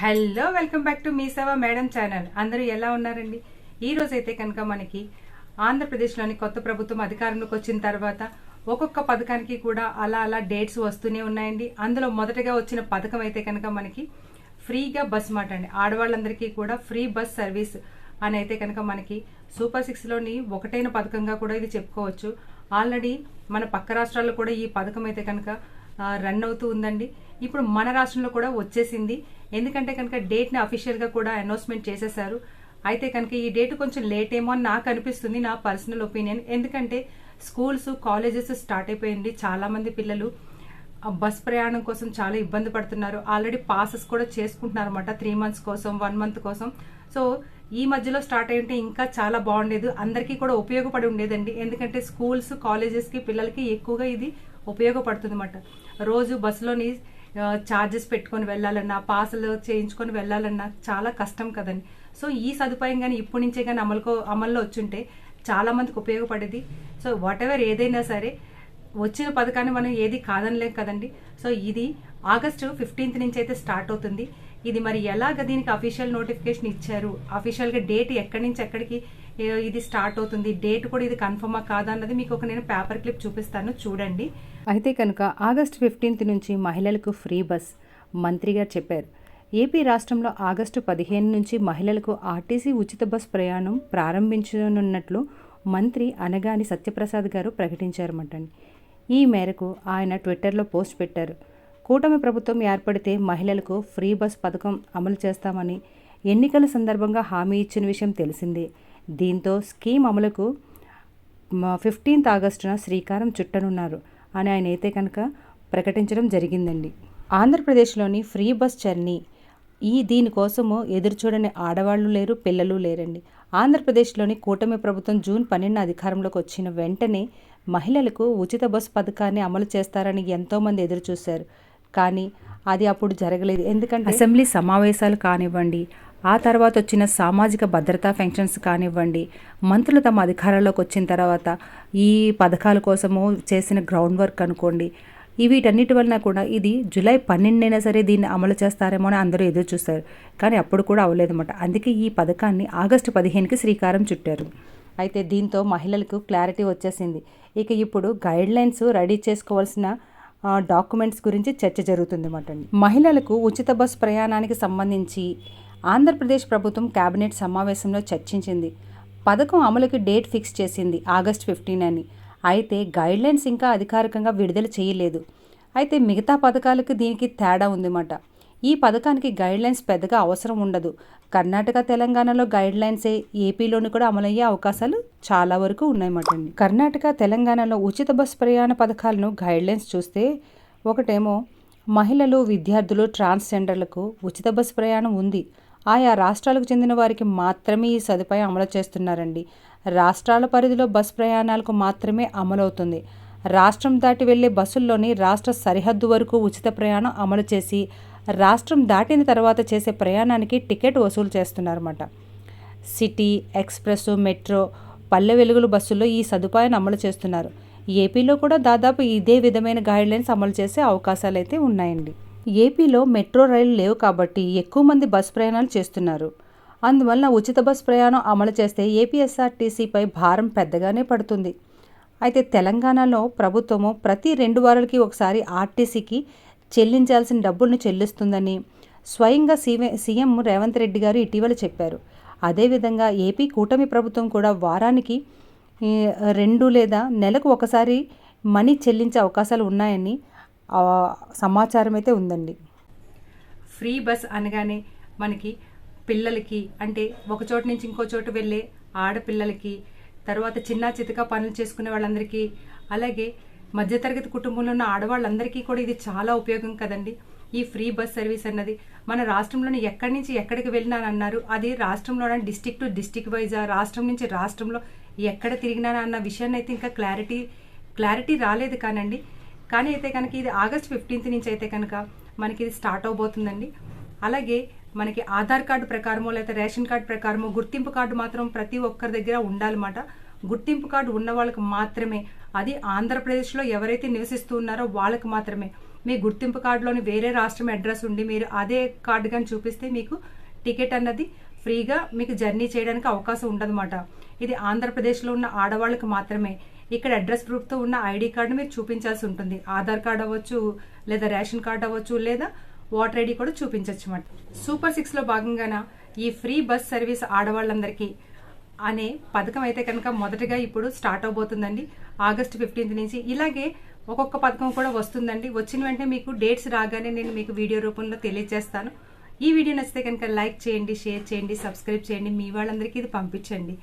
Hello welcome back to మీ సేవ madam channel. అందరూ ఎలా ఉన్నారండి? ఈ అయితే కనుక మనకి ఆంధ్రప్రదేశ్లోని కొత్త ప్రభుత్వం అధికారంలోకి వచ్చిన తర్వాత ఒక్కొక్క పథకానికి కూడా అలా అలా డేట్స్ వస్తూనే ఉన్నాయండి. అందులో మొదటగా వచ్చిన పథకం అయితే కనుక మనకి ఫ్రీగా బస్ మాట అండి. ఆడవాళ్ళందరికీ కూడా ఫ్రీ బస్ సర్వీస్ అని అయితే కనుక మనకి సూపర్ సిక్స్లోని ఒకటైన పథకంగా కూడా ఇది చెప్పుకోవచ్చు. ఆల్రెడీ మన పక్క రాష్ట్రాల్లో కూడా ఈ పథకం అయితే కనుక రన్ అవుతూ ఉందండి. ఇప్పుడు మన రాష్ట్రంలో కూడా వచ్చేసింది. ఎందుకంటే కనుక డేట్ని అఫీషియల్గా కూడా అనౌన్స్మెంట్ చేసేసారు అయితే కనుక ఈ డేట్ కొంచెం లేట్ ఏమో అని నాకు అనిపిస్తుంది నా పర్సనల్ ఒపీనియన్ ఎందుకంటే స్కూల్స్ కాలేజెస్ స్టార్ట్ అయిపోయింది. చాలామంది పిల్లలు బస్ ప్రయాణం కోసం చాలా ఇబ్బంది పడుతున్నారు. ఆల్రెడీ పాసెస్ కూడా చేసుకుంటున్నారు అనమాట త్రీ మంత్స్ కోసం వన్ మంత్ కోసం. సో ఈ మధ్యలో స్టార్ట్ అయి ఉంటే ఇంకా చాలా బాగుండేది. అందరికీ కూడా ఉపయోగపడి ఉండేదండి. ఎందుకంటే స్కూల్స్ కాలేజెస్కి పిల్లలకి ఎక్కువగా ఇది ఉపయోగపడుతుంది అన్నమాట రోజు బస్సులోని ఛార్జెస్ పెట్టుకొని వెళ్ళాలన్నా పాసులు చేయించుకొని వెళ్ళాలన్నా చాలా కష్టం కదండి. సో ఈ సదుపాయం కానీ ఇప్పటి నుంచే కానీ అమలుకో అమల్లో వచ్చుంటే చాలా మందికి ఉపయోగపడేది. సో వాట్ ఎవర్ ఏదైనా సరే వచ్చిన పథకాన్ని మనం ఏది కాదనలేం కదండి. సో ఇది ఆగస్టు ఫిఫ్టీన్త్ నుంచి అయితే స్టార్ట్ అవుతుంది. ఇది మరి ఎలాగ దీనికి అఫీషియల్ నోటిఫికేషన్ ఇచ్చారు? అఫీషియల్గా డేట్ ఎక్కడి నుంచి ఎక్కడికి ఇది స్టార్ట్ అవుతుంది డేట్ కూడా ఇది కన్ఫర్మా కాదా అన్నది మీకు ఒక నేను పేపర్ క్లిప్ చూపిస్తాను చూడండి. అయితే కనుక ఆగస్టు ఫిఫ్టీన్త్ నుంచి మహిళలకు ఫ్రీ బస్ మంత్రి గారు చెప్పారు. ఏపీ రాష్ట్రంలో ఆగస్టు పదిహేను నుంచి మహిళలకు ఆర్టీసీ ఉచిత బస్ ప్రయాణం ప్రారంభించనున్నట్లు మంత్రి అనగాని సత్యప్రసాద్ గారు ప్రకటించారన్నమాట ఈ మేరకు ఆయన ట్విట్టర్లో పోస్ట్ పెట్టారు. కూటమి ప్రభుత్వం ఏర్పడితే మహిళలకు ఫ్రీ బస్ పథకం అమలు చేస్తామని ఎన్నికల సందర్భంగా హామీ ఇచ్చిన విషయం తెలిసిందే. దీంతో స్కీమ్ అమలుకు ఫిఫ్టీన్త్ ఆగస్టున శ్రీకారం చుట్టనున్నారు అని ఆయన అయితే కనుక ప్రకటించడం జరిగిందండి. ఆంధ్రప్రదేశ్లోని ఫ్రీ బస్ జర్నీ ఈ దీనికోసము ఎదురుచూడని ఆడవాళ్ళు లేరు పిల్లలు లేరండి. ఆంధ్రప్రదేశ్లోని కూటమి ప్రభుత్వం జూన్ పన్నెండున అధికారంలోకి వచ్చిన వెంటనే మహిళలకు ఉచిత బస్సు పథకాన్ని అమలు చేస్తారని ఎంతోమంది ఎదురు చూశారు కానీ అది అప్పుడు జరగలేదు. ఎందుకంటే అసెంబ్లీ సమావేశాలు కానివ్వండి ఆ తర్వాత వచ్చిన సామాజిక భద్రతా పెన్షన్స్ కానివ్వండి మంత్రులు తమ అధికారంలోకి వచ్చిన తర్వాత ఈ పథకాల కోసము చేసిన గ్రౌండ్ వర్క్ అనుకోండి వీటన్నిటి వలన కూడా ఇది జూలై పన్నెండునైనా సరే దీన్ని అమలు చేస్తారేమో అని అందరూ ఎదురు చూస్తారు. కానీ అప్పుడు కూడా అవ్వలేదన్నమాట. అందుకే ఈ పథకాన్ని ఆగస్టు పదిహేనుకి శ్రీకారం చుట్టారు. అయితే దీంతో మహిళలకు క్లారిటీ వచ్చేసింది. ఇక ఇప్పుడు గైడ్ లైన్స్ రెడీ చేసుకోవాల్సిన డాక్యుమెంట్స్ గురించి చర్చ జరుగుతుంది అన్నమాట మహిళలకు ఉచిత బస్ ప్రయాణానికి సంబంధించి ఆంధ్రప్రదేశ్ ప్రభుత్వం కేబినెట్ సమావేశంలో చర్చించింది. పథకం అమలుకి డేట్ ఫిక్స్ చేసింది ఆగస్ట్ ఫిఫ్టీన్ అని. అయితే గైడ్లైన్స్ ఇంకా అధికారికంగా విడుదల చేయలేదు. అయితే మిగతా పథకాలకు దీనికి తేడా ఉందన్నమాట ఈ పథకానికి గైడ్లైన్స్ పెద్దగా అవసరం ఉండదు. కర్ణాటక తెలంగాణలో గైడ్లైన్సే ఏపీలోని కూడా అమలయ్యే అవకాశాలు చాలా వరకు ఉన్నాయన్నమాట అండి. కర్ణాటక తెలంగాణలో ఉచిత బస్ ప్రయాణ పథకాలను గైడ్లైన్స్ చూస్తే ఒకటేమో మహిళలు విద్యార్థులు ట్రాన్స్జెండర్లకు ఉచిత బస్ ప్రయాణం ఉంది. ఆయా రాష్ట్రాలకు చెందిన వారికి మాత్రమే ఈ సదుపాయం అమలు చేస్తున్నారండి. రాష్ట్రాల పరిధిలో బస్ ప్రయాణాలకు మాత్రమే అమలవుతుంది. రాష్ట్రం దాటి వెళ్ళే బస్సుల్లోని రాష్ట్ర సరిహద్దు వరకు ఉచిత ప్రయాణం అమలు చేసి రాష్ట్రం దాటిన తర్వాత చేసే ప్రయాణానికి టికెట్ వసూలు చేస్తున్నారన్నమాట. సిటీ ఎక్స్ప్రెస్ మెట్రో పల్లె వెలుగులు బస్సుల్లో ఈ సదుపాయాన్ని అమలు చేస్తున్నారు. ఏపీలో కూడా దాదాపు ఇదే విధమైన గైడ్లైన్స్ అమలు చేసే అవకాశాలు అయితే ఉన్నాయండి. ఏపీలో మెట్రో రైలు లేవు కాబట్టి ఎక్కువ మంది బస్ ప్రయాణాలు చేస్తున్నారు. అందువలన ఉచిత బస్ ప్రయాణం అమలు చేస్తే ఏపీఎస్ఆర్టీసీపై భారం పెద్దగానే పడుతుంది. అయితే తెలంగాణలో ప్రభుత్వము ప్రతి రెండు వారాలకి ఒకసారి ఆర్టీసీకి చెల్లించాల్సిన డబ్బులను చెల్లిస్తుందని స్వయంగా సీఎం సీఎం రేవంత్ రెడ్డి గారు ఇటీవల చెప్పారు. అదేవిధంగా ఏపీ కూటమి ప్రభుత్వం కూడా వారానికి రెండు లేదా నెలకు ఒకసారి మనీ చెల్లించే అవకాశాలు ఉన్నాయని సమాచారం అయితే ఉందండి. ఫ్రీ బస్ అనగానే మనకి పిల్లలకి అంటే ఒక చోటు నుంచి ఇంకో చోటు వెళ్ళే ఆడపిల్లలకి తర్వాత చిన్న చితక పనులు చేసుకునే వాళ్ళందరికీ అలాగే మధ్యతరగతి కుటుంబంలో ఉన్న ఆడవాళ్ళందరికీ కూడా ఇది చాలా ఉపయోగం కదండి. ఈ ఫ్రీ బస్ సర్వీస్ అన్నది మన రాష్ట్రంలోని ఎక్కడి నుంచి ఎక్కడికి వెళ్ళినానన్నారు అది రాష్ట్రంలో డిస్టిక్ టు డిస్టిక్ వైజా రాష్ట్రం నుంచి రాష్ట్రంలో ఎక్కడ తిరిగినానా అన్న విషయాన్ని అయితే ఇంకా క్లారిటీ క్లారిటీ రాలేదు కానండి. కానీ అయితే కనుక ఇది ఆగస్ట్ ఫిఫ్టీన్త్ నుంచి అయితే కనుక మనకి ఇది స్టార్ట్ అవబోతుందండి. అలాగే మనకి ఆధార్ కార్డు ప్రకారమో లేకపోతే రేషన్ కార్డు ప్రకారమో గుర్తింపు కార్డు మాత్రం ప్రతి ఒక్కరి దగ్గర ఉండాలన్నమాట. గుర్తింపు కార్డు ఉన్న వాళ్ళకి మాత్రమే అది ఆంధ్రప్రదేశ్లో ఎవరైతే నివసిస్తూ ఉన్నారో వాళ్ళకి మాత్రమే. మీ గుర్తింపు కార్డులోని వేరే రాష్ట్రం అడ్రస్ ఉండి మీరు అదే కార్డు కానీ చూపిస్తే మీకు టికెట్ అన్నది ఫ్రీగా మీకు జర్నీ చేయడానికి అవకాశం ఉండదన్నమాట. ఇది ఆంధ్రప్రదేశ్లో ఉన్న ఆడవాళ్ళకి మాత్రమే. ఇక్కడ అడ్రస్ ప్రూఫ్తో ఉన్న ఐడి కార్డు మీరు చూపించాల్సి ఉంటుంది. ఆధార్ కార్డ్ అవ్వచ్చు లేదా రేషన్ కార్డ్ అవ్వచ్చు లేదా వాటర్ ఐడి కూడా చూపించవచ్చు అన్నమాట. సూపర్ సిక్స్లో భాగంగాన ఈ ఫ్రీ బస్ సర్వీస్ ఆడవాళ్ళందరికీ అనే పథకం అయితే కనుక మొదటగా ఇప్పుడు స్టార్ట్ అవబోతుందండి. ఆగస్ట్ ఫిఫ్టీన్త్ నుంచి ఇలాగే ఒక్కొక్క పథకం కూడా వస్తుందండి. వచ్చిన వెంటనే మీకు డేట్స్ రాగానే నేను మీకు వీడియో రూపంలో తెలియజేస్తాను. ఈ వీడియో నచ్చితే కనుక లైక్ చేయండి షేర్ చేయండి సబ్స్క్రైబ్ చేయండి. మీ వాళ్ళందరికీ ఇది పంపించండి.